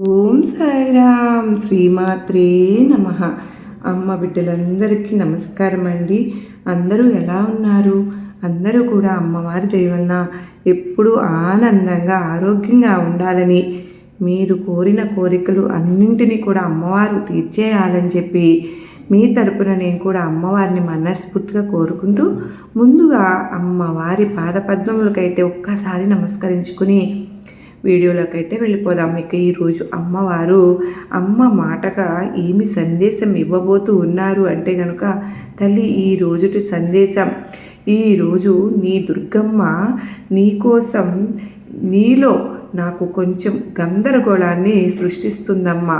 ఓం సాయిరామ్ శ్రీమాత్రే నమ. అమ్మ బిడ్డలందరికీ నమస్కారం అండి అందరూ ఎలా ఉన్నారు? అందరూ కూడా అమ్మవారి దేవన్న ఎప్పుడూ ఆనందంగా ఆరోగ్యంగా ఉండాలని మీరు కోరిన కోరికలు అన్నింటినీ కూడా అమ్మవారు తీర్చేయాలని చెప్పి మీ తరపున నేను కూడా అమ్మవారిని మనస్ఫూర్తిగా కోరుకుంటూ ముందుగా అమ్మవారి పాదపద్మములకైతే ఒక్కసారి నమస్కరించుకుని వీడియోలోకి అయితే వెళ్ళిపోదాం. ఇక ఈరోజు అమ్మవారు అమ్మ మాటగా ఏమి సందేశం ఇవ్వబోతూ ఉన్నారు అంటే కనుక తల్లి ఈ రోజుటి సందేశం. ఈరోజు నీ దుర్గమ్మ నీకోసం నీలో నాకు కొంచెం గందరగోళాన్ని సృష్టిస్తుందమ్మా.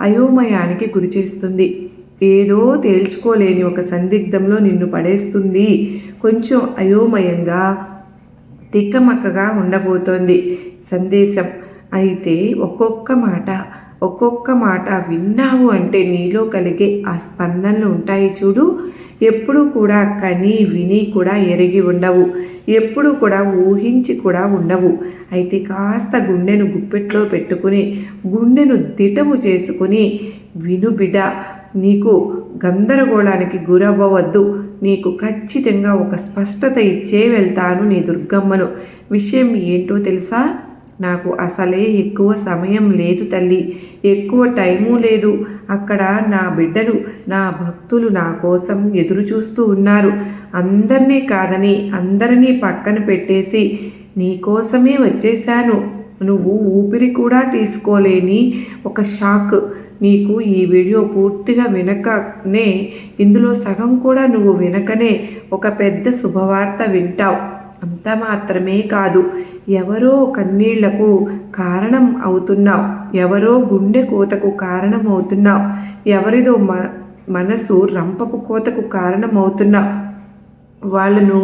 అయోమయానికి గురి చేస్తుంది. ఏదో తేల్చుకోలేని ఒక సందిగ్ధంలో నిన్ను పడేస్తుంది. కొంచెం అయోమయంగా తిక్కమక్కగా ఉండబోతోంది. సందేశం. అయితే ఒక్కొక్క మాట ఒక్కొక్క మాట విన్నావు అంటే నీలో కలిగే ఆ స్పందనలు ఉంటాయి చూడు. ఎప్పుడు కూడా కని విని కూడా ఎరిగి ఉండవు. ఎప్పుడు కూడా ఊహించి కూడా ఉండవు. అయితే కాస్త గుండెను గుప్పెట్లో పెట్టుకుని గుండెను దిటవు చేసుకుని విను బిడ నీకు గందరగోళానికి గురవ్వవద్దు. నీకు ఖచ్చితంగా ఒక స్పష్టత ఇచ్చే వెళ్తాను నీ దుర్గమ్మను. విషయం ఏంటో తెలుసా? నాకు అసలే ఎక్కువ సమయం లేదు తల్లి ఎక్కువ టైము లేదు. అక్కడ నా బిడ్డలు నా భక్తులు నా కోసం ఎదురు చూస్తూ ఉన్నారు. అందరినీ కాదని అందరినీ పక్కన పెట్టేసి నీకోసమే వచ్చేశాను. నువ్వు ఊపిరి కూడా తీసుకోలేని ఒక షాక్. నీకు ఈ వీడియో పూర్తిగా వినకనే ఇందులో సగం కూడా నువ్వు వినకనే ఒక పెద్ద శుభవార్త వింటావు. అంత మాత్రమే కాదు ఎవరో కన్నీళ్ళకు కారణం అవుతున్నావు ఎవరో గుండె కోతకు కారణం అవుతున్నావు ఎవరిదో మ మనసు రంపపు కోతకు కారణమవుతున్నావు. వాళ్ళను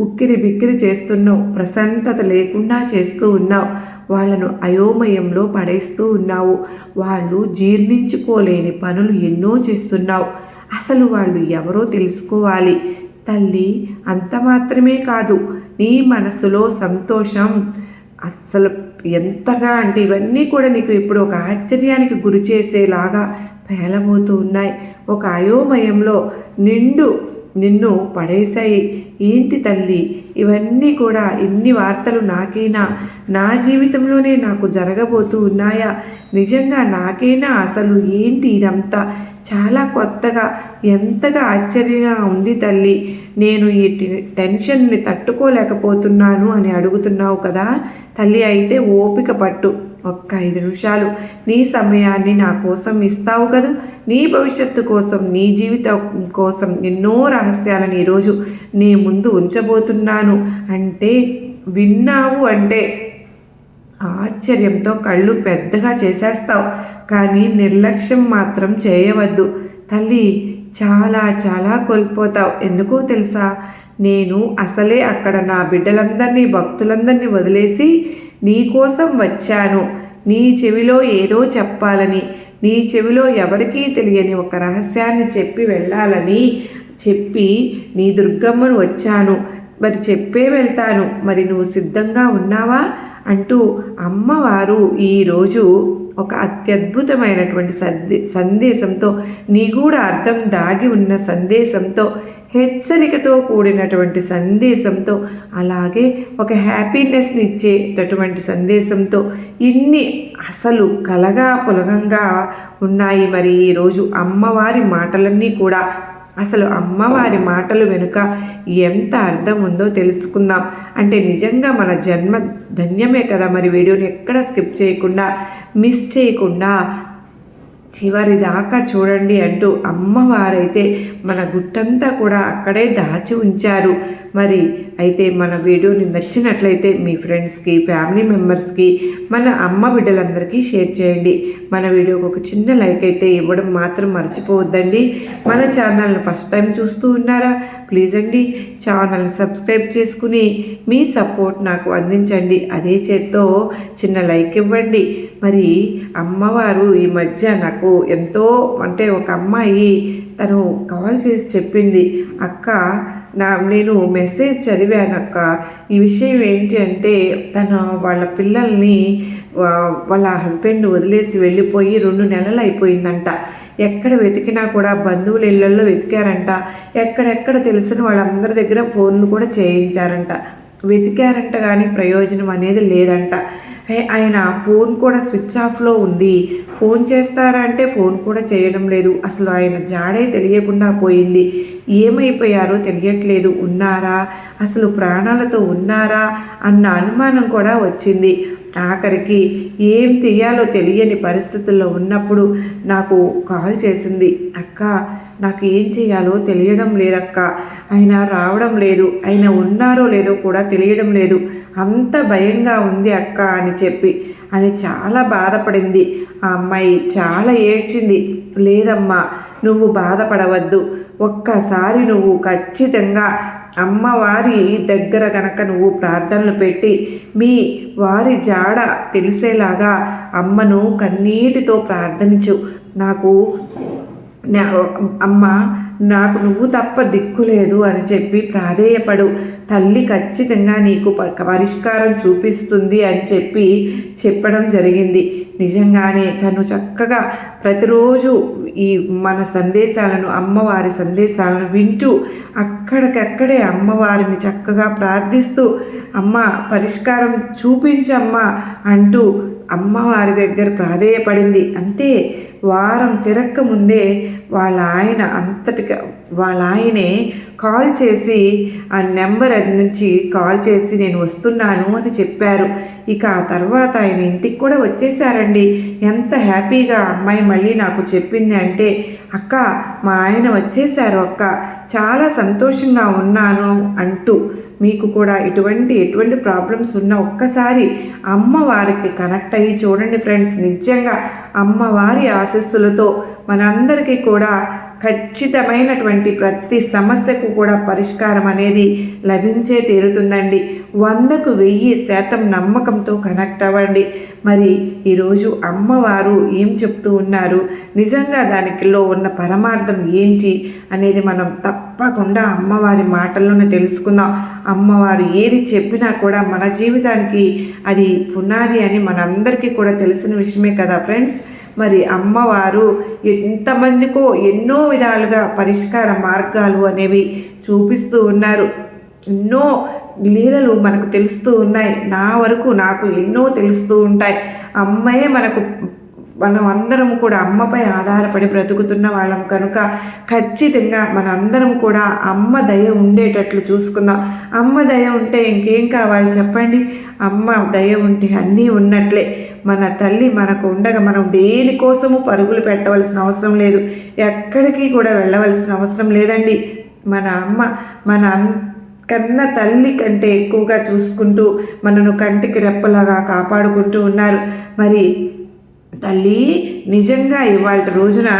ఉక్కిరి బిక్కిరి చేస్తున్నావు ప్రశాంతత లేకుండా చేస్తూ ఉన్నావు వాళ్ళను అయోమయంలో పడేస్తూ ఉన్నావు వాళ్ళు జీర్ణించుకోలేని పనులు ఎన్నో చేస్తున్నావు. అసలు వాళ్ళు ఎవరో తెలుసుకోవాలి తల్లి అంత మాత్రమే కాదు నీ మనసులో సంతోషం. అసలు ఎంతగా అంటే ఇవన్నీ కూడా నీకు ఇప్పుడు ఒక ఆశ్చర్యానికి గురి చేసేలాగా పేలమవుతూ ఉన్నాయి. ఒక అయోమయంలో నిండు నిన్ను పడేశాయి. ఏంటి తల్లి? ఇవన్నీ కూడా ఇన్ని వార్తలు నాకైనా? నా జీవితంలోనే నాకు జరగబోతూ ఉన్నాయా? నిజంగా నాకైనా అసలు? ఏంటి ఇదంతా? చాలా కొత్తగా ఎంతగా ఆశ్చర్యంగా ఉంది తల్లి. నేను ఈ టెన్షన్ని తట్టుకోలేకపోతున్నాను అని అడుగుతున్నావు కదా. తల్లి అయితే ఓపిక పట్టు. ఒక్క ఐదు నిమిషాలు. నీ సమయాన్ని నా కోసం ఇస్తావు కదా. నీ భవిష్యత్తు కోసం నీ జీవితం కోసం ఎన్నో రహస్యాలను ఈరోజు నీ ముందు ఉంచబోతున్నాను. అంటే విన్నావు అంటే ఆశ్చర్యంతో కళ్ళు పెద్దగా చేసేస్తావు. కానీ నిర్లక్ష్యం మాత్రం చేయవద్దు. తల్లి చాలా చాలా కోల్పోతావు. ఎందుకో తెలుసా? నేను అసలే అక్కడ నా బిడ్డలందరినీ భక్తులందరినీ వదిలేసి నీ కోసం వచ్చాను. నీ చెవిలో ఏదో చెప్పాలని నీ చెవిలో ఎవరికీ తెలియని ఒక రహస్యాన్ని చెప్పి వెళ్ళాలని చెప్పి నీ దుర్గమ్మను వచ్చాను. మరి చెప్పే వెళ్తాను. మరి నువ్వు సిద్ధంగా ఉన్నావా? అంటూ అమ్మవారు ఈరోజు ఒక అత్యద్భుతమైనటువంటి సందే సందేశంతో నిగూఢ అర్థం దాగి ఉన్న సందేశంతో హెచ్చరికతో కూడినటువంటి సందేశంతో అలాగే ఒక హ్యాపీనెస్ని ఇచ్చేటటువంటి సందేశంతో ఇన్ని అసలు కలగా పులగంగా ఉన్నాయి. మరి ఈరోజు అమ్మవారి మాటలన్నీ కూడా అసలు అమ్మవారి మాటలు వెనుక ఎంత అర్థం ఉందో తెలుసుకుందాం. అంటే నిజంగా మన జన్మ ధన్యమే కదా మరి వీడియోని ఎక్కడ స్కిప్ చేయకుండా మిస్ చేయకుండా చివరి దాకా చూడండి అంటూ అమ్మవారైతే మన గుట్టంతా కూడా అక్కడే దాచి ఉంచారు. మరి అయితే మన వీడియోని నచ్చినట్లయితే మీ ఫ్రెండ్స్కి ఫ్యామిలీ మెంబర్స్కి మన అమ్మ బిడ్డలందరికీ షేర్ చేయండి. మన వీడియోకి ఒక చిన్న లైక్ అయితే ఇవ్వడం మాత్రం మర్చిపోవద్దండి. మన ఛానల్ని ఫస్ట్ టైం చూస్తూ ఉన్నారా? ప్లీజ్ అండి ఛానల్ని సబ్స్క్రైబ్ చేసుకుని మీ సపోర్ట్ నాకు అందించండి. అదే చేత్తో చిన్న లైక్ ఇవ్వండి. మరి అమ్మవారు ఈ మధ్య నాకు ఎంతో అంటే ఒక అమ్మాయి తను కాల్ చేసి చెప్పింది అక్క నా నేను మెసేజ్ చదివానక్క. ఈ విషయం ఏంటి అంటే తన వాళ్ళ పిల్లల్ని వాళ్ళ హస్బెండ్ వదిలేసి వెళ్ళిపోయి రెండు నెలలు అయిపోయిందంట. ఎక్కడ వెతికినా కూడా బంధువుల ఇళ్ళల్లో వెతికారంట. ఎక్కడెక్కడ తెలిసిన వాళ్ళందరి దగ్గర ఫోన్లు కూడా చేయించారంట. వెతికారంట కానీ ప్రయోజనం అనేది లేదంట. ఆయన ఫోన్ కూడా స్విచ్ ఆఫ్లో ఉంది. ఫోన్ చేస్తారా అంటే ఫోన్ కూడా చేయడం లేదు. అసలు ఆయన జాడే తెలియకుండా పోయింది. ఏమైపోయారో తెలియట్లేదు. ఉన్నారా? అసలు ప్రాణాలతో ఉన్నారా? అన్న అనుమానం కూడా వచ్చింది. ఆఖరికి ఏం తీయాలో తెలియని పరిస్థితుల్లో ఉన్నప్పుడు నాకు కాల్ చేసింది. అక్క నాకు ఏం చేయాలో తెలియడం లేదక్క. ఆయన రావడం లేదు. ఆయన ఉన్నారో లేదో కూడా తెలియడం లేదు. అంత భయంగా ఉంది అక్క అని చెప్పి. అని చాలా బాధపడింది. ఆ అమ్మాయి చాలా ఏడ్చింది. లేదమ్మా నువ్వు బాధపడవద్దు. ఒక్కసారి నువ్వు ఖచ్చితంగా అమ్మవారి దగ్గర కనుక నువ్వు ప్రార్థనలు పెట్టి మీ వారి జాడ తెలిసేలాగా అమ్మను కన్నీటితో ప్రార్థించు నాకు నా అమ్మ నాకు నువ్వు తప్ప దిక్కు లేదు అని చెప్పి ప్రాధేయపడు. తల్లి ఖచ్చితంగా నీకు ప- పరిష్కారం చూపిస్తుంది అని చెప్పి చెప్పడం జరిగింది. నిజంగానే తను చక్కగా ప్రతిరోజు ఈ మన సందేశాలను అమ్మవారి సందేశాలను వింటూ అక్కడికక్కడే అమ్మవారిని చక్కగా ప్రార్థిస్తూ అమ్మ పరిష్కారం చూపించమ్మా అంటూ అమ్మవారి దగ్గర ప్రాధేయపడింది. అంతే. వారం తిరక్క ముందే వాళ్ళ ఆయన అంతటిగా వాళ్ళ ఆయనే కాల్ చేసి ఆ నెంబర్ అది నుంచి కాల్ చేసి నేను వస్తున్నాను అని చెప్పారు. ఇక ఆ తర్వాత ఆయన ఇంటికి కూడా వచ్చేసారండి. ఎంత హ్యాపీగా అమ్మాయి మళ్ళీ నాకు చెప్పింది అంటే అక్క మా ఆయన వచ్చేసారు అక్క చాలా సంతోషంగా ఉన్నాను అంటూ. మీకు కూడా ఇటువంటి ఎటువంటి ప్రాబ్లమ్స్ ఉన్న ఒక్కసారి అమ్మవారికి కనెక్ట్ అయ్యి చూడండి ఫ్రెండ్స్. నిజంగా అమ్మవారి ఆశస్సులతో మనందరికీ కూడా ఖచ్చితమైనటువంటి ప్రతి సమస్యకు కూడా పరిష్కారం అనేది లభించే తీరుతుందండి. వందకు వెయ్యి శాతం నమ్మకంతో కనెక్ట్ అవ్వండి. మరి ఈరోజు అమ్మవారు ఏం చెప్తూ ఉన్నారు? నిజంగా దానికిలో ఉన్న పరమార్థం ఏంటి అనేది మనం తప్పకుండా అమ్మవారి మాటల్లోనే తెలుసుకుందాం. అమ్మవారు ఏది చెప్పినా కూడా మన జీవితానికి అది పునాది అని మనందరికీ కూడా తెలిసిన విషయమే కదా ఫ్రెండ్స్? మరి అమ్మవారు ఎంతమందికో ఎన్నో విధాలుగా పరిష్కార మార్గాలు అనేవి చూపిస్తూ ఉన్నారు. ఎన్నో లీలలు మనకు తెలుస్తూ ఉన్నాయి. నా వరకు నాకు ఎన్నో తెలుస్తూ ఉంటాయి. అమ్మాయే మనకు మనం అందరం కూడా అమ్మపై ఆధారపడి బ్రతుకుతున్న వాళ్ళం కనుక ఖచ్చితంగా మనందరం కూడా అమ్మ దయ ఉండేటట్లు చూసుకుందాం. అమ్మ దయ ఉంటే ఇంకేం కావాలి చెప్పండి? అమ్మ దయ ఉంటే అన్నీ ఉన్నట్లే. మన తల్లి మనకు ఉండగా మనం దేనికోసము పరుగులు పెట్టవలసిన అవసరం లేదు. ఎక్కడికి కూడా వెళ్ళవలసిన అవసరం లేదండి. మన అమ్మ మన అన్- కన్న తల్లి కంటే ఎక్కువగా చూసుకుంటూ మనను కంటికి రెప్పలాగా కాపాడుకుంటూ ఉన్నారు. మరి తల్లి నిజంగా ఇవాళ రోజున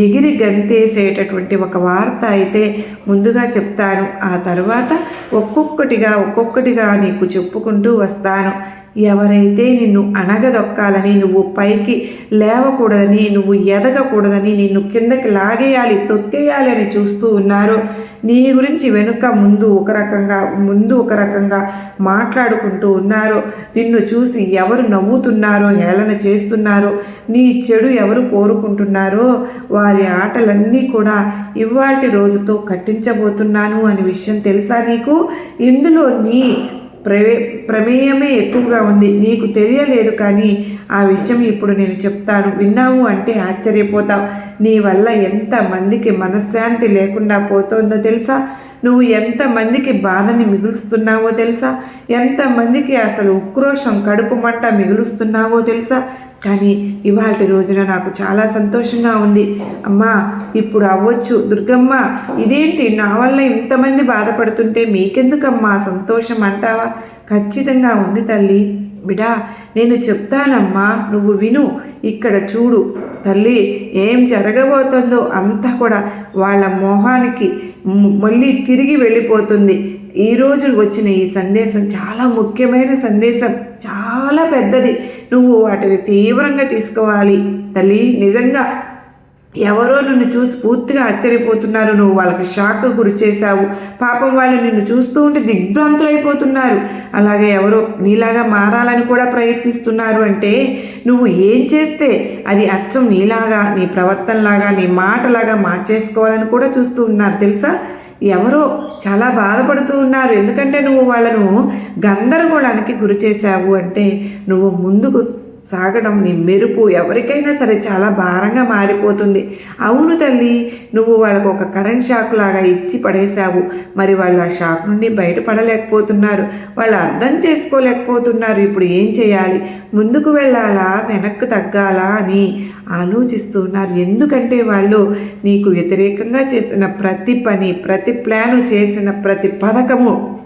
ఎగిరి గంతేసేటటువంటి ఒక వార్త అయితే ముందుగా చెప్తాను. ఆ తర్వాత ఒక్కొక్కటిగా ఒక్కొక్కటిగా నీకు చెప్పుకుంటూ వస్తాను. ఎవరైతే నిన్ను అణగదొక్కాలని నువ్వు పైకి లేవకూడదని నువ్వు ఎదగకూడదని నిన్ను కిందకి లాగేయాలి తొక్కేయాలి అని చూస్తూ ఉన్నారో నీ గురించి వెనుక ముందు ఒక రకంగా ముందు ఒక రకంగా మాట్లాడుకుంటూ ఉన్నారో నిన్ను చూసి ఎవరు నవ్వుతున్నారో హేళన చేస్తున్నారో నీ చెడు ఎవరు కోరుకుంటున్నారో వారి ఆటలన్నీ కూడా ఇవాటి రోజుతో కట్టించబోతున్నాను అనే విషయం తెలుసా నీకు? ఇందులో నీ ప్రవే ప్రమేయమే ఎక్కువగా ఉంది. నీకు తెలియలేదు కానీ ఆ విషయం ఇప్పుడు నేను చెప్తాను. విన్నావు అంటే ఆశ్చర్యపోతావు. నీ వల్ల ఎంతమందికి మనశ్శాంతి లేకుండా పోతోందో తెలుసా? నువ్వు ఎంతమందికి బాధని మిగులుస్తున్నావో తెలుసా? ఎంతమందికి అసలు ఉక్రోషం కడుపు మంట మిగులుస్తున్నావో తెలుసా? కానీ ఇవాళ రోజున నాకు చాలా సంతోషంగా ఉంది. అమ్మా ఇప్పుడు అవ్వచ్చు. దుర్గమ్మ ఇదేంటి? నా వల్ల ఇంతమంది బాధపడుతుంటే మీకెందుకమ్మా సంతోషం అంటావా? ఖచ్చితంగా ఉంది తల్లి. బిడా నేను చెప్తానమ్మా నువ్వు విను. ఇక్కడ చూడు. తల్లి ఏం జరగబోతుందో అంతా కూడా వాళ్ళ మోహానికి మళ్ళీ తిరిగి వెళ్ళిపోతుంది. ఈరోజు వచ్చిన ఈ సందేశం చాలా ముఖ్యమైన సందేశం. చాలా పెద్దది. నువ్వు వాటిని తీవ్రంగా తీసుకోవాలి. తల్లి నిజంగా ఎవరో నిన్ను చూసి పూర్తిగా ఆశ్చర్యపోతున్నారు. నువ్వు వాళ్ళకి షాక్ గురి చేశావు. పాపం వాళ్ళు నిన్ను చూస్తూ ఉంటే దిగ్భ్రాంతులైపోతున్నారు అలాగే ఎవరో నీలాగా మారాలని కూడా ప్రయత్నిస్తున్నారు అంటే నువ్వు ఏం చేస్తే అది అచ్చం నీలాగా నీ ప్రవర్తనలాగా నీ మాటలాగా మార్చేసుకోవాలని కూడా చూస్తూ ఉన్నారు. తెలుసా? ఎవరో చాలా బాధపడుతూ ఉన్నారు. ఎందుకంటే నువ్వు వాళ్ళను గందరగోళానికి గురి చేశావు అంటే నువ్వు ముందుకు సాగడం నీ మెరుపు ఎవరికైనా సరే చాలా భారంగా మారిపోతుంది. అవును తల్లి నువ్వు వాళ్ళకు ఒక కరెంట్ షాక్ లాగా ఇచ్చి పడేశావు. మరి వాళ్ళు ఆ షాక్ నుండి బయటపడలేకపోతున్నారు. వాళ్ళు అర్థం చేసుకోలేకపోతున్నారు. ఇప్పుడు ఏం చేయాలి? ముందుకు వెళ్ళాలా? వెనక్కు తగ్గాలా అని ఆలోచిస్తున్నారు. ఎందుకంటే వాళ్ళు నీకు వ్యతిరేకంగా చేసిన ప్రతి పని ప్రతి ప్లాను చేసిన ప్రతి పథకము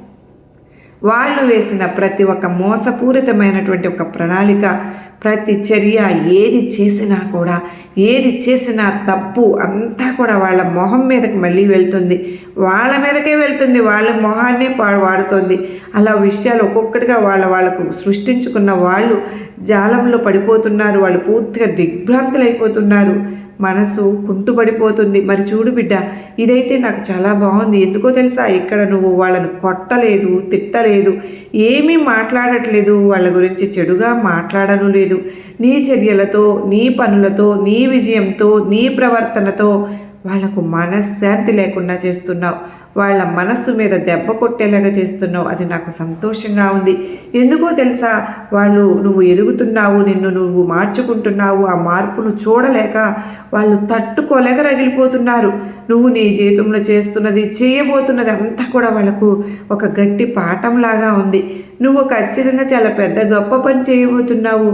వాళ్ళు వేసిన ప్రతి ఒక్క మోసపూరితమైనటువంటి ఒక ప్రణాళిక. ప్రతి చర్య ఏది చేసినా కూడా ఏది చేసినా తప్పు అంతా కూడా వాళ్ళ మొహం మీదకి మళ్ళీ వెళ్తుంది. వాళ్ళ మీదకే వెళ్తుంది. వాళ్ళ మొహాన్నే పా- వాడుతుంది. అలా విషయాలు ఒక్కొక్కటిగా వాళ్ళ వాళ్ళకు సృష్టించుకున్న వాళ్ళు జాలంలో పడిపోతున్నారు. వాళ్ళు పూర్తిగా దిగ్భ్రాంతులైపోతున్నారు. మనసు కుంటుపడిపోతుంది. మరి చూడు బిడ్డ ఇదైతే నాకు చాలా బాగుంది. ఎందుకో తెలుసా? ఇక్కడ నువ్వు వాళ్ళను కొట్టలేదు తిట్టలేదు ఏమీ మాట్లాడట్లేదు. వాళ్ళ గురించి చెడుగా మాట్లాడను లేదు. నీ చర్యలతో నీ పనులతో నీ విజయంతో నీ ప్రవర్తనతో వాళ్ళకు మనశ్శాంతి లేకుండా చేస్తున్నావు. వాళ్ళ మనస్సు మీద దెబ్బ కొట్టేలాగా చేస్తున్నావు. అది నాకు సంతోషంగా ఉంది. ఎందుకో తెలుసా? వాళ్ళు నువ్వు ఎదుగుతున్నావు నిన్ను నువ్వు మార్చుకుంటున్నావు ఆ మార్పును చూడలేక వాళ్ళు తట్టుకోలేక రగిలిపోతున్నారు. నువ్వు నీ జీవితంలో చేస్తున్నది చేయబోతున్నది అంతా కూడా వాళ్ళకు ఒక గట్టి పాఠంలాగా ఉంది. నువ్వు ఖచ్చితంగా చాలా పెద్ద గొప్ప పని చేయబోతున్నావు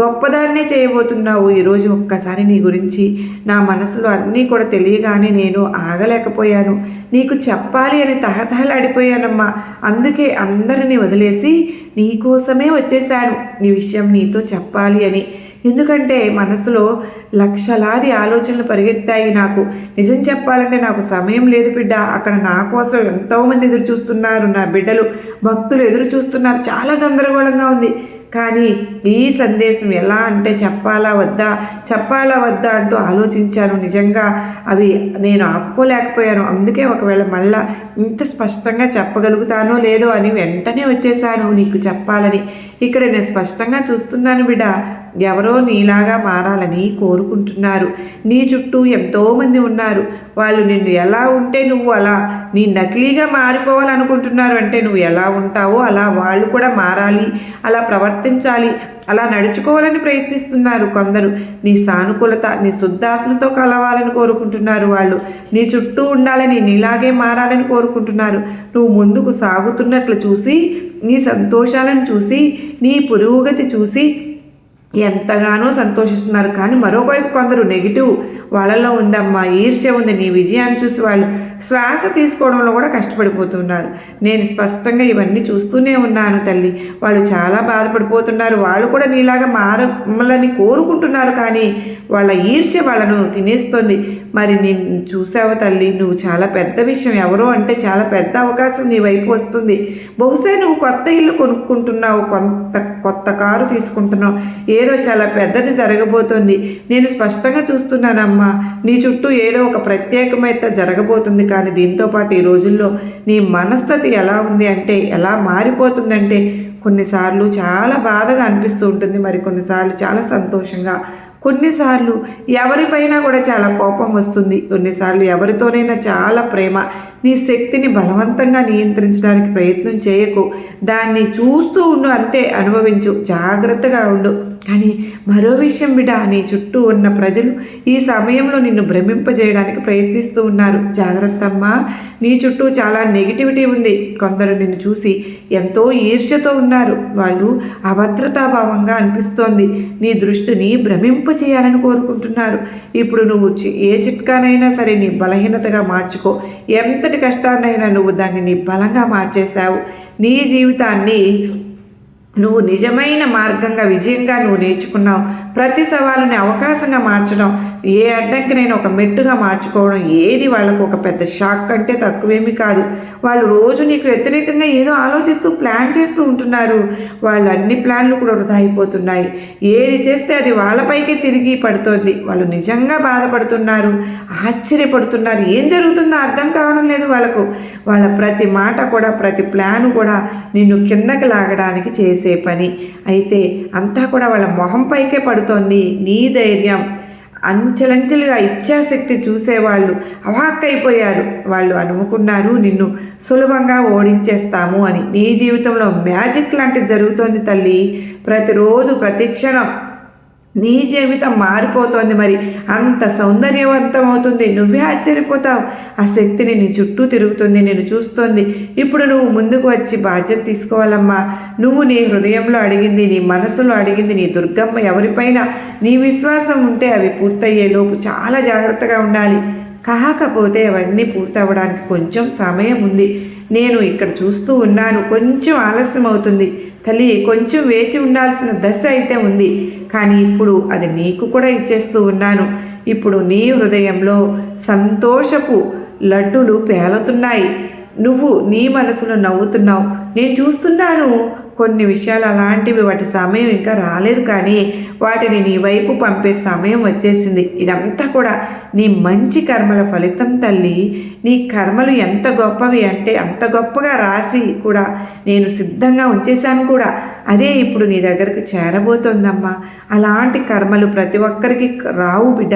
గొప్పదాన్నే చేయబోతున్నావు. ఈరోజు ఒక్కసారి నీ గురించి నా మనసులో అన్నీ కూడా తెలియగానే నేను ఆగలేకపోయాను. నీకు చెప్పాలి అని తహతహలాడిపోయానమ్మా. అందుకే అందరినీ వదిలేసి నీకోసమే వచ్చేశాను. నీ విషయం నీతో చెప్పాలి అని. ఎందుకంటే మనసులో లక్షలాది ఆలోచనలు పరిగెత్తాయి నాకు. నిజం చెప్పాలంటే నాకు సమయం లేదు బిడ్డ. అక్కడ నా కోసం ఎంతోమంది ఎదురు చూస్తున్నారు నా బిడ్డలు. భక్తులు ఎదురు చూస్తున్నారు చాలా గందరగోళంగా ఉంది. కానీ ఈ సందేశం ఎలా అంటే చెప్పాలా వద్దా? చెప్పాలా వద్దా అంటూ ఆలోచించాను నిజంగా. అవి నేను ఆపుకోలేకపోయాను. అందుకే ఒకవేళ మళ్ళా ఇంత స్పష్టంగా చెప్పగలుగుతానో లేదో అని వెంటనే వచ్చేసాను నీకు చెప్పాలని. ఇక్కడ నేను స్పష్టంగా చూస్తున్నాను బిడ్డ ఎవరో నీలాగా మారాలని కోరుకుంటున్నారు. నీ చుట్టూ ఎంతోమంది ఉన్నారు. వాళ్ళు నిన్ను ఎలా ఉంటే నువ్వు అలా నీ నకిలీగా మారిపోవాలనుకుంటున్నారు అంటే నువ్వు ఎలా ఉంటావో అలా వాళ్ళు కూడా మారాలి అలా ప్రవర్తించాలి అలా నడుచుకోవాలని ప్రయత్నిస్తున్నారు కొందరు. నీ సానుకూలత నీ శుద్ధాత్మతో కలవాలని కోరుకుంటున్నారు వాళ్ళు. నీ చుట్టూ ఉండాలని నీలాగే మారాలని కోరుకుంటున్నారు. నువ్వు ముందుకు సాగుతున్నట్లు చూసి నీ సంతోషాలను చూసి నీ పురోగతి చూసి ఎంతగానో సంతోషిస్తున్నారు. కానీ మరోవైపు కొందరు నెగిటివ్ వాళ్ళలో ఉందమ్మా ఈర్ష్య ఉంది. నీ విజయాన్ని చూసి వాళ్ళు శ్వాస తీసుకోవడంలో కూడా కష్టపడిపోతున్నారు. నేను స్పష్టంగా ఇవన్నీ చూస్తూనే ఉన్నాను తల్లి. వాళ్ళు చాలా బాధపడిపోతున్నారు. వాళ్ళు కూడా నీలాగా మారమలని కోరుకుంటున్నారు. కానీ వాళ్ళ ఈర్ష్య వాళ్ళను తినేస్తుంది. మరి నేను చూసావు తల్లి నువ్వు చాలా పెద్ద విషయం. ఎవరో అంటే చాలా పెద్ద అవకాశం నీ వైపు వస్తుంది. బహుశా నువ్వు కొత్త ఇల్లు కొనుక్కుంటున్నావు కొంత కొత్త కారు తీసుకుంటున్నావు. ఏదో చాలా పెద్దది జరగబోతోంది. నేను స్పష్టంగా చూస్తున్నానమ్మా నీ చుట్టూ ఏదో ఒక ప్రత్యేకమైన జరగబోతుంది. కానీ దీంతో పాటు ఈ రోజుల్లో నీ మనస్థితి ఎలా ఉంది అంటే ఎలా మారిపోతుందంటే కొన్నిసార్లు చాలా బాధగా అనిపిస్తూ ఉంటుంది. మరి కొన్నిసార్లు చాలా సంతోషంగా కొన్నిసార్లు ఎవరిపైనా కూడా చాలా కోపం వస్తుంది. కొన్నిసార్లు ఎవరితోనైనా చాలా ప్రేమ. నీ శక్తిని బలవంతంగా నియంత్రించడానికి ప్రయత్నం చేయకు. దాన్ని చూస్తూ ఉండు అంతే అనుభవించు. జాగ్రత్తగా ఉండు. కానీ మరో విషయం బిడ్డ నీ చుట్టూ ఉన్న ప్రజలు ఈ సమయంలో నిన్ను భ్రమింపజేయడానికి ప్రయత్నిస్తూ ఉన్నారు. జాగ్రత్త అమ్మా. నీ చుట్టూ చాలా నెగిటివిటీ ఉంది. కొందరు నిన్ను చూసి ఎంతో ఈర్ష్యతో ఉన్నారు. వాళ్ళు అభద్రతాభావంగా అనిపిస్తోంది. నీ దృష్టిని భ్రమింప చేయాలని కోరుకుంటున్నారు. ఇప్పుడు నువ్వు చి- ఏ చిట్కానైనా సరే నీ బలహీనతగా మార్చుకో. ఎంత ఎంతటి కష్టాన్నైనా నువ్వు దాన్ని నీ బలంగా మార్చేశావు. నీ జీవితాన్ని నువ్వు నిజమైన మార్గంగా విజయంగా నువ్వు నేర్చుకున్నావు. ప్రతి సవాలుని అవకాశంగా మార్చడం ఏ అడ్డంకినైనా ఒక మెట్టుగా మార్చుకోవడం ఏది వాళ్ళకు ఒక పెద్ద షాక్ కంటే తక్కువేమీ కాదు. వాళ్ళు రోజు నీకు వ్యతిరేకంగా ఏదో ఆలోచిస్తూ ప్లాన్ చేస్తూ ఉంటున్నారు. వాళ్ళు అన్ని ప్లాన్లు కూడా వృధా అయిపోతున్నాయి. ఏది చేస్తే అది వాళ్ళపైకే తిరిగి పడుతోంది. వాళ్ళు నిజంగా బాధపడుతున్నారు ఆశ్చర్యపడుతున్నారు. ఏం జరుగుతుందో అర్థం కావడం లేదు వాళ్ళకు. వాళ్ళ ప్రతి మాట కూడా ప్రతి ప్లాన్ కూడా నిన్ను కిందకి లాగడానికి చేసే పని. అయితే అంతా కూడా వాళ్ళ మొహం పైకే పడుతోంది. నీ ధైర్యం. అంచెలంచెలుగా ఇచ్ఛాశక్తి చూసేవాళ్ళు అవాక్కైపోయారు. వాళ్ళు అనుకున్నారు నిన్ను సులభంగా ఓడించేస్తాము అని. నీ జీవితంలో మ్యాజిక్ లాంటిది జరుగుతోంది తల్లి. ప్రతిరోజు ప్రతి క్షణం నీ జీవితం మారిపోతోంది మరి. అంత సౌందర్యవంతం అవుతుంది. నువ్వే ఆశ్చర్యపోతావు. ఆ శక్తిని నీ చుట్టూ తిరుగుతుంది నేను చూస్తోంది. ఇప్పుడు నువ్వు ముందుకు వచ్చి బాధ్యత తీసుకోవాలమ్మా. నువ్వు నీ హృదయంలో అడిగింది నీ మనసులో అడిగింది నీ దుర్గమ్మ ఎవరిపైన నీ విశ్వాసం ఉంటే అవి పూర్తయ్యే లోపు చాలా జాగ్రత్తగా ఉండాలి. కాకపోతే అవన్నీ పూర్తవడానికి కొంచెం సమయం ఉంది. నేను ఇక్కడ చూస్తూ ఉన్నాను. కొంచెం ఆలస్యం అవుతుంది తల్లి కొంచెం వేచి ఉండాల్సిన దశ అయితే ఉంది. కానీ ఇప్పుడు అది నీకు కూడా ఇచ్చేస్తూ ఉన్నాను. ఇప్పుడు నీ హృదయంలో సంతోషపు లడ్డులు పేలుతున్నాయి. నువ్వు నీ మనసులో నవ్వుతున్నావు. నేను చూస్తున్నాను కొన్ని విషయాలు అలాంటివి వాటి సమయం ఇంకా రాలేదు కానీ వాటిని నీ వైపు పంపే సమయం వచ్చేసింది. ఇదంతా కూడా నీ మంచి కర్మల ఫలితం తల్లి. నీ కర్మలు ఎంత గొప్పవి అంటే అంత గొప్పగా రాసి కూడా నేను సిద్ధంగా ఉంచేశాను కూడా. అదే ఇప్పుడు నీ దగ్గరకు చేరబోతోందమ్మా. అలాంటి కర్మలు ప్రతి ఒక్కరికి రావు బిడ్డ.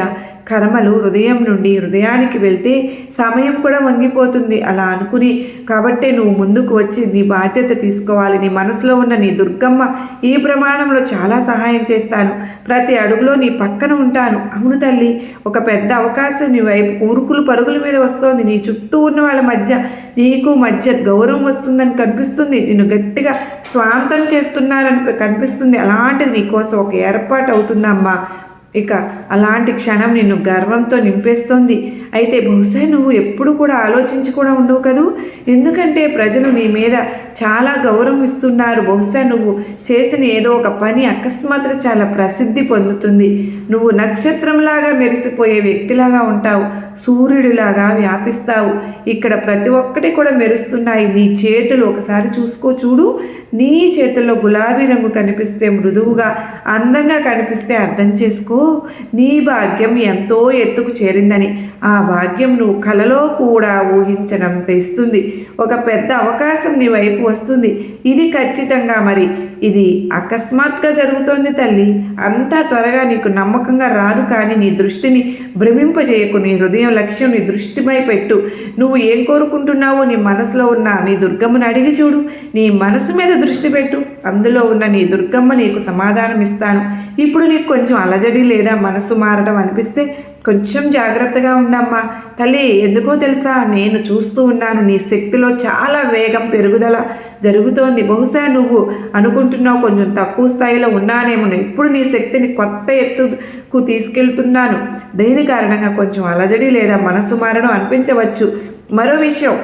కర్మలు హృదయం నుండి హృదయానికి వెళ్తే సమయం కూడా వంగిపోతుంది అలా అనుకుని. కాబట్టే నువ్వు ముందుకు వచ్చి నీ బాధ్యత తీసుకోవాలి. నీ మనసులో ఉన్న నీ దుర్గమ్మ ఈ ప్రమాణంలో చాలా సహాయం చేస్తాను. ప్రతి అడుగులో నీ పక్కన ఉంటాను. అవును తల్లి ఒక పెద్ద అవకాశం నీ వైపు ఊరుకులు పరుగుల మీద వస్తోంది. నీ చుట్టూ ఉన్న వాళ్ళ మధ్య నీకు మధ్య గౌరవం వస్తుందని కనిపిస్తుంది. నిన్ను గట్టిగా స్వాంతం చేస్తున్నారని కనిపిస్తుంది. అలాంటిది నీకోసం ఒక ఏర్పాటు అవుతుందమ్మా ఇక అలాంటి క్షణం నిన్ను గర్వంతో నింపేస్తోంది. అయితే బహుశా నువ్వు ఎప్పుడు కూడా ఆలోచించి కూడా ఉండవు కదూ? ఎందుకంటే ప్రజలు నీ మీద చాలా గౌరవం ఇస్తున్నారు. బహుశా నువ్వు చేసిన ఏదో ఒక పని అకస్మాత్తుగా చాలా ప్రసిద్ధి పొందుతుంది. నువ్వు నక్షత్రంలాగా మెరిసిపోయే వ్యక్తిలాగా ఉంటావు. సూర్యుడిలాగా వ్యాపిస్తావు. ఇక్కడ ప్రతి ఒక్కటి కూడా మెరుస్తున్నాయి. నీ చేతులు ఒకసారి చూసుకో చూడు. నీ చేతుల్లో గులాబీ రంగు కనిపిస్తే మృదువుగా అందంగా కనిపిస్తే అర్థం చేసుకో. నీ భాగ్యం ఎంతో ఎత్తుకు చేరిందని. ఆ భాగ్యం నువ్వు కలలో కూడా ఊహించడం ఇస్తుంది ఒక పెద్ద అవకాశం నీ వైపు వస్తుంది. ఇది ఖచ్చితంగా మరి ఇది అకస్మాత్గా జరుగుతోంది తల్లి. అంతా త్వరగా నీకు నమ్మకంగా రాదు కానీ నీ దృష్టిని భ్రమింపజేయకు. నీ హృదయం లక్ష్యం నీ దృష్టిపై పెట్టు. నువ్వు ఏం కోరుకుంటున్నావో నీ మనసులో ఉన్న నీ దుర్గమ్మను అడిగి చూడు. నీ మనసు మీద దృష్టి పెట్టు. అందులో ఉన్న నీ దుర్గమ్మ నీకు సమాధానం ఇస్తాను ఇప్పుడు నీకు కొంచెం అలజడి లేదా మనసు మారడం అనిపిస్తే కొంచెం జాగ్రత్తగా ఉండమ్మా. తల్లి ఎందుకో తెలుసా? నేను చూస్తూ ఉన్నాను. నీ శక్తిలో చాలా వేగం పెరుగుదల జరుగుతోంది. బహుశా నువ్వు అనుకుంటున్నావు కొంచెం తక్కువ స్థాయిలో ఉన్నానేమో. ఇప్పుడు నీ శక్తిని కొత్త ఎత్తుకు తీసుకెళ్తున్నాను. దేని కారణంగా కొంచెం అలజడి లేదా మనసు మారడం అనిపించవచ్చు. మరో విషయం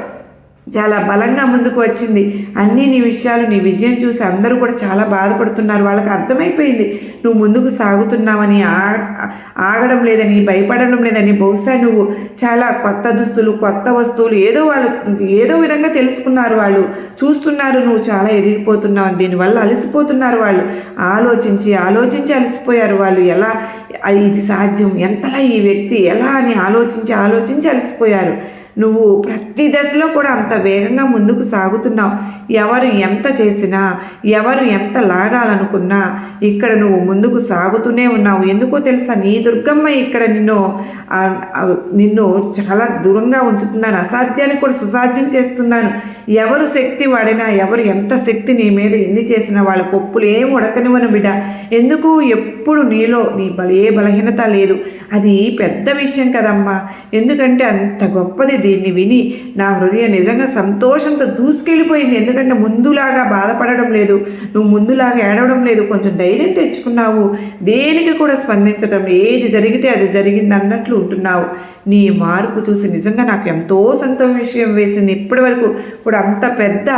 చాలా బలంగా ముందుకు వచ్చింది. అన్నీ నీ విషయాలు నీ విజయం చూసి అందరూ కూడా చాలా బాధపడుతున్నారు. వాళ్ళకి అర్థమైపోయింది. నువ్వు ముందుకు సాగుతున్నావని ఆగడం లేదని భయపడడం లేదని బహుశా నువ్వు చాలా కొత్త దుస్తులు కొత్త వస్తువులు ఏదో వాళ్ళు ఏదో విధంగా తెలుసుకున్నారు వాళ్ళు. చూస్తున్నారు నువ్వు చాలా ఎదిగిపోతున్నావు దీనివల్ల అలసిపోతున్నారు వాళ్ళు. ఆలోచించి ఆలోచించి అలసిపోయారు వాళ్ళు. ఎలా ఇది సాధ్యం? ఎంతలా ఈ వ్యక్తి? ఎలా అని ఆలోచించి ఆలోచించి అలసిపోయారు. నువ్వు ప్రతి దశలో కూడా అంత వేగంగా ముందుకు సాగుతున్నావు. ఎవరు ఎంత చేసినా ఎవరు ఎంత లాగాలనుకున్నా ఇక్కడ నువ్వు ముందుకు సాగుతూనే ఉన్నావు. ఎందుకో తెలుసా? నీ దుర్గమ్మ ఇక్కడ నిన్ను నిన్ను చాలా దూరంగా ఉంచుతున్నాను. అసాధ్యాన్ని కూడా సుసాధ్యం చేస్తున్నాను. ఎవరు శక్తి వాడినా ఎవరు ఎంత శక్తి నీ మీద ఎన్ని చేసినా వాళ్ళ పప్పులు ఏం ఉడకనివ్వను బిడ్డ. ఎందుకు? ఎప్పుడు నీలో నీ బల ఏ బలహీనత లేదు. అది పెద్ద విషయం కదమ్మా. ఎందుకంటే అంత గొప్పది దీన్ని విని నా హృదయం నిజంగా సంతోషంతో దూసుకెళ్ళిపోయింది. ఎందుకంటే ముందులాగా బాధపడడం లేదు. నువ్వు ముందులాగా ఏడవడం లేదు. కొంచెం ధైర్యం తెచ్చుకున్నావు. దేనికి కూడా స్పందించడం ఏది జరిగితే అది జరిగింది అన్నట్లు ఉంటున్నావు. నీ మార్పు చూసి నిజంగా నాకు ఎంతో సంతోషం విషయం వేసింది. ఇప్పటి వరకు కూడా అంత పెద్ద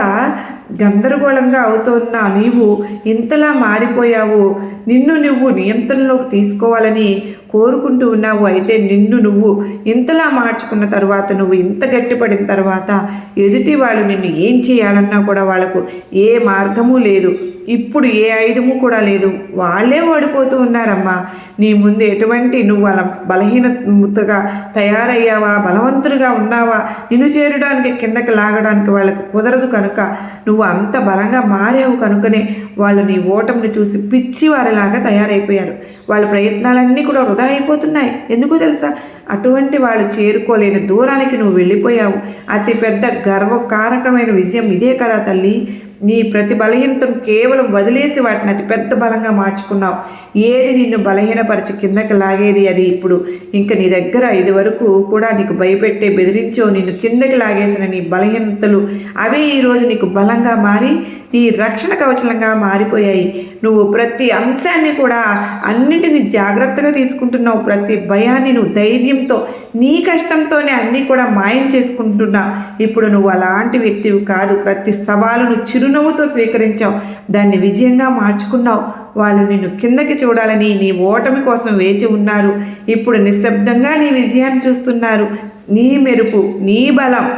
గందరగోళంగా అవుతున్న నీవు ఇంతలా మారిపోయావు. నిన్ను నువ్వు నియంత్రణలోకి తీసుకోవాలని కోరుకుంటూ ఉన్నావు అయితే నిన్ను నువ్వు ఇంతలా మార్చుకున్న తర్వాత నువ్వు ఇంత గట్టిపడిన తర్వాత ఎదుటి వాళ్ళు నిన్ను ఏం చేయాలన్నా కూడా వాళ్ళకు ఏ మార్గము లేదు. ఇప్పుడు ఏ ఆయుధము కూడా లేదు. వాళ్ళే ఓడిపోతూ ఉన్నారమ్మా. నీ ముందు ఎటువంటి నువ్వు వాళ్ళ బలహీనతగా తయారయ్యావా? బలవంతుడిగా ఉన్నావా? నిన్ను చేరడానికి కిందకి లాగడానికి వాళ్ళకు కుదరదు కనుక నువ్వు అంత బలంగా మారావు కనుకనే వాళ్ళు నీ ఓటమిని చూసి పిచ్చి వారిలాగా తయారైపోయారు. వాళ్ళ ప్రయత్నాలన్నీ కూడా వృధా అయిపోతున్నాయి. ఎందుకు తెలుసా? అటువంటి వాళ్ళు చేరుకోలేని దూరానికి నువ్వు వెళ్ళిపోయావు. అతి పెద్ద గర్వకారకమైన విజయం ఇదే కదా తల్లి. నీ ప్రతి బలహీనతను కేవలం వదిలేసి వాటిని అతి పెద్ద బలంగా మార్చుకున్నావు. ఏది నిన్ను బలహీనపరిచి కిందకి లాగేది అది ఇప్పుడు. ఇంకా నీ దగ్గర ఇది వరకు కూడా నీకు భయపెట్టే బెదిరించో నిన్ను కిందకి లాగేసిన నీ బలహీనతలు అవే ఈరోజు నీకు బలంగా మారి నీ రక్షణ కవచలంగా మారిపోయాయి. నువ్వు ప్రతి అంశాన్ని కూడా అన్నిటిని జాగ్రత్తగా తీసుకుంటున్నావు. ప్రతి భయాన్ని నువ్వు ధైర్యంతో నీ కష్టంతోనే అన్నీ కూడా మాయం చేసుకుంటున్నావు ఇప్పుడు నువ్వు అలాంటి వ్యక్తివి కాదు. ప్రతి సవాలును చిరునవ్వుతో స్వీకరించావు. దాన్ని విజయంగా మార్చుకున్నావు. వాళ్ళు నిన్ను కిందకి చూడాలని నీ ఓటమి కోసం వేచి ఉన్నారు. ఇప్పుడు నిశ్శబ్దంగా నీ విజయాన్ని చూస్తున్నారు. నీ మెరుపు నీ బలం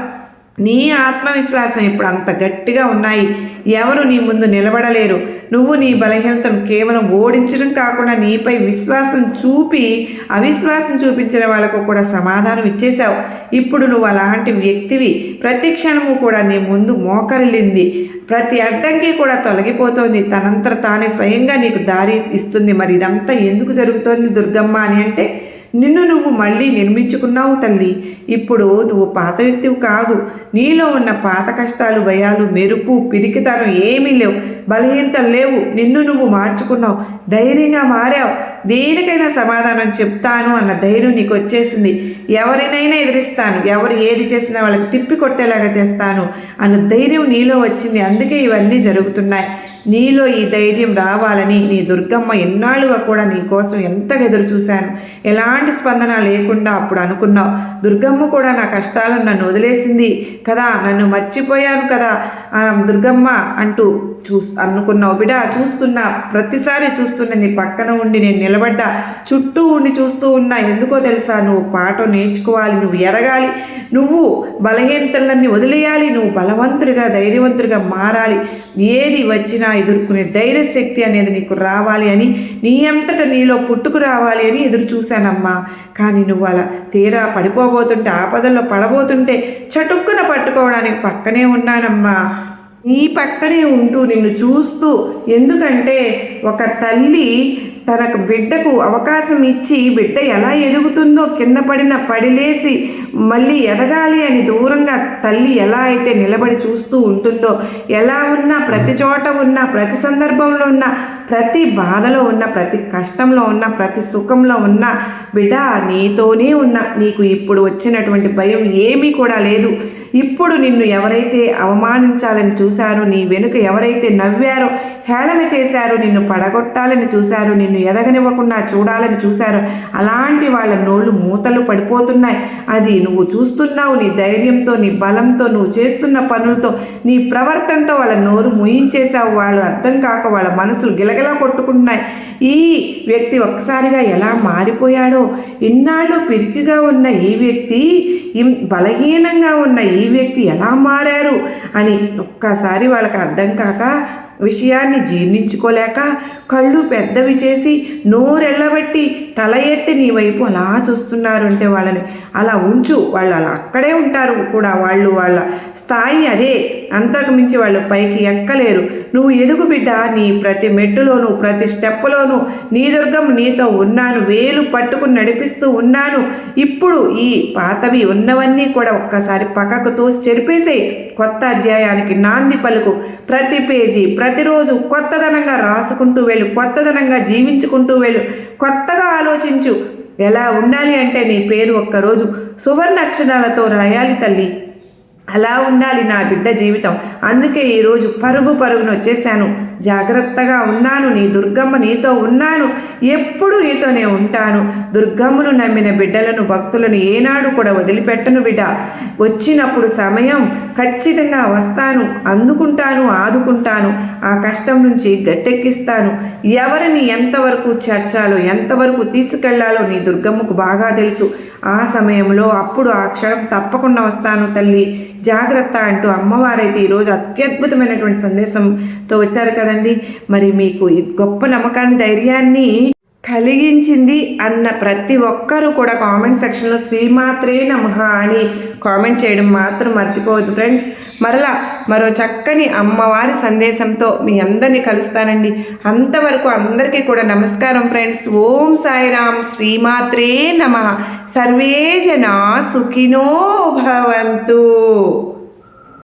నీ ఆత్మవిశ్వాసం ఇప్పుడు అంత గట్టిగా ఉన్నాయి. ఎవరు నీ ముందు నిలబడలేరు. నువ్వు నీ బలహీనతను కేవలం ఓడించడం కాకుండా నీపై విశ్వాసం చూపి అవిశ్వాసం చూపించిన వాళ్ళకు కూడా సమాధానం ఇచ్చేశావు. ఇప్పుడు నువ్వు అలాంటి వ్యక్తివి. ప్రతి క్షణము కూడా నీ ముందు మోకరిల్లింది. ప్రతి అడ్డంకి కూడా తొలగిపోతోంది. తనంతట తానే స్వయంగా నీకు దారి ఇస్తుంది. మరి ఇదంతా ఎందుకు జరుగుతోంది దుర్గమ్మ అని అంటే నిన్ను నువ్వు మళ్ళీ నిర్మించుకున్నావు తల్లి. ఇప్పుడు నువ్వు పాత వ్యక్తివి కాదు. నీలో ఉన్న పాత కష్టాలు భయాలు మెరుపు పిరికితనం ఏమీ లేవు. బలహీనతలు లేవు. నిన్ను నువ్వు మార్చుకున్నావు. ధైర్యంగా మారావు. దేనికైనా సమాధానం చెప్తాను అన్న ధైర్యం నీకు వచ్చేసింది. ఎవరినైనా ఎదిరిస్తాను. ఎవరు ఏది చేసినా వాళ్ళకి తిప్పి కొట్టేలాగా చేస్తాను అన్న ధైర్యం నీలో వచ్చింది. అందుకే ఇవన్నీ జరుగుతున్నాయి. నీలో ఈ ధైర్యం రావాలని నీ దుర్గమ్మ ఎన్నాళ్ళుగా కూడా నీ కోసం ఎంత ఎదురు చూశాను. ఎలాంటి స్పందన లేకుండా అప్పుడు అనుకున్నావు. దుర్గమ్మ కూడా నా కష్టాలను నన్ను వదిలేసింది కదా నన్ను మర్చిపోయాను కదా ఆ దుర్గమ్మ అంటూ చూ అనుకున్నావు. బిడ చూస్తున్నా ప్రతిసారి చూస్తున్న నీ పక్కన ఉండి నేను నిలబడ్డా చుట్టూ ఉండి చూస్తూ ఉన్నా ఎందుకో తెలుసా నువ్వు పాట నేర్చుకోవాలి నువ్వు ఎరగాలి నువ్వు బలహీనతలన్నీ వదిలేయాలి నువ్వు బలవంతుడిగా ధైర్యవంతుడిగా మారాలి. ఏది వచ్చినా ఎదుర్కొనే ధైర్య శక్తి అనేది నీకు రావాలి అని నీ అంతట నీలో పుట్టుకు రావాలి అని ఎదురు చూశానమ్మా. కానీ నువ్వు అలా తీరా పడిపోబోతుంటే ఆపదల్లో పడబోతుంటే చటుక్కున పట్టుకోవడానికి పక్కనే ఉన్నానమ్మా. నీ పక్కనే ఉంటూ నిన్ను చూస్తూ ఎందుకంటే ఒక తల్లి తనకు బిడ్డకు అవకాశం ఇచ్చి బిడ్డ ఎలా ఎదుగుతుందో కింద పడిన పడిలేసి మళ్ళీ ఎదగాలి అని దూరంగా తల్లి ఎలా అయితే నిలబడి చూస్తూ ఉంటుందో ఎలా ఉన్నా ప్రతి చోట ఉన్న ప్రతి సందర్భంలో ఉన్న ప్రతి బాధలో ఉన్న ప్రతి కష్టంలో ఉన్న ప్రతి సుఖంలో ఉన్న బిడ్డ నీతోనే ఉన్న. నీకు ఇప్పుడు వచ్చినటువంటి భయం ఏమీ కూడా లేదు. ఇప్పుడు నిన్ను ఎవరైతే అవమానించాలని చూశారో నీ వెనుక ఎవరైతే నవ్వారో హేళన చేశారు నిన్ను పడగొట్టాలని చూశారు నిన్ను ఎదగనివ్వకుండా చూడాలని చూశారు. అలాంటి వాళ్ళ నోళ్ళు మూతలు పడిపోతున్నాయి. అది నువ్వు చూస్తున్నావు నీ ధైర్యంతో నీ బలంతో నువ్వు చేస్తున్న పనులతో నీ ప్రవర్తనతో వాళ్ళ నోరు ముయించేశావు వాళ్ళు అర్థం కాక వాళ్ళ మనసులు గిలగిలా కొట్టుకుంటున్నాయి. ఈ వ్యక్తి ఒక్కసారిగా ఎలా మారిపోయాడో ఇన్నాళ్ళు పిరికిగా ఉన్న ఈ వ్యక్తి బలహీనంగా ఉన్న ఈ వ్యక్తి ఎలా మారారు అని ఒక్కసారి వాళ్ళకి అర్థం కాక విషయాన్ని జీర్ణించుకోలేక కళ్ళు పెద్దవి చేసి నోరెళ్ళబెట్టి తల ఎత్తి నీ వైపు అలా చూస్తున్నారు అంటే వాళ్ళని. అలా ఉంచు వాళ్ళు అలా అక్కడే ఉంటారు కూడా. వాళ్ళు వాళ్ళ స్థాయి అదే. అంతకు మించి వాళ్ళు పైకి ఎక్కలేరు. నువ్వు ఎదుగు బిడ్డ నీ ప్రతి మెట్టులోను ప్రతి స్టెప్లోను నీ దుర్గం నీతో ఉన్నాను. వేలు పట్టుకుని నడిపిస్తూ ఉన్నాను. ఇప్పుడు ఈ పాతవి ఉన్నవన్నీ కూడా ఒక్కసారి పక్కకు తోసి చెరిపేసేయి. కొత్త అధ్యాయానికి నాంది పలుకు. ప్రతి పేజీ ప్రతిరోజు కొత్తదనంగా రాసుకుంటూ వెళ్ళు కొత్తదనంగా జీవించుకుంటూ వెళ్ళు కొత్తగా ఆలోచించు. ఎలా ఉండాలి అంటే నీ పేరు ఒక్కరోజు సువర్ణ అక్షరాలతో రాయాలి తల్లి. అలా ఉండాలి నా బిడ్డ జీవితం. అందుకే ఈరోజు పరుగు పరుగును వచ్చేసాను జాగ్రత్తగా ఉన్నాను నీ దుర్గమ్మ నీతో ఉన్నాను ఎప్పుడు నీతోనే ఉంటాను. దుర్గమ్మను నమ్మిన బిడ్డలను భక్తులను ఏనాడు కూడా వదిలిపెట్టను బిడ్డ. వచ్చినప్పుడు సమయం ఖచ్చితంగా వస్తాను అందుకుంటాను ఆదుకుంటాను ఆ కష్టం నుంచి గట్టెక్కిస్తాను. ఎవరిని ఎంతవరకు చేర్చాలో ఎంతవరకు తీసుకెళ్ళాలో నీ దుర్గమ్మకు బాగా తెలుసు. ఆ సమయంలో అప్పుడు ఆ క్షణం తప్పకుండా వస్తాను తల్లి. జాగ్రత్త అంటూ అమ్మవారైతే ఈరోజు అత్యద్భుతమైనటువంటి సందేశంతో వచ్చారు కదా. కదండి? మరి మీకు గొప్ప నమ్మకాన్ని ధైర్యాన్ని కలిగించింది అన్న ప్రతి ఒక్కరూ కూడా కామెంట్ సెక్షన్లో శ్రీమాత్రే నమః అని కామెంట్ చేయడం మాత్రం మర్చిపోవద్దు ఫ్రెండ్స్. మరలా మరో చక్కని అమ్మవారి సందేశంతో మీ అందరినీ కలుస్తానండి. అంతవరకు అందరికీ కూడా నమస్కారం ఫ్రెండ్స్. ఓం సాయిరామ్ శ్రీమాత్రే నమ. సర్వే జనా సుఖినో భవంతు.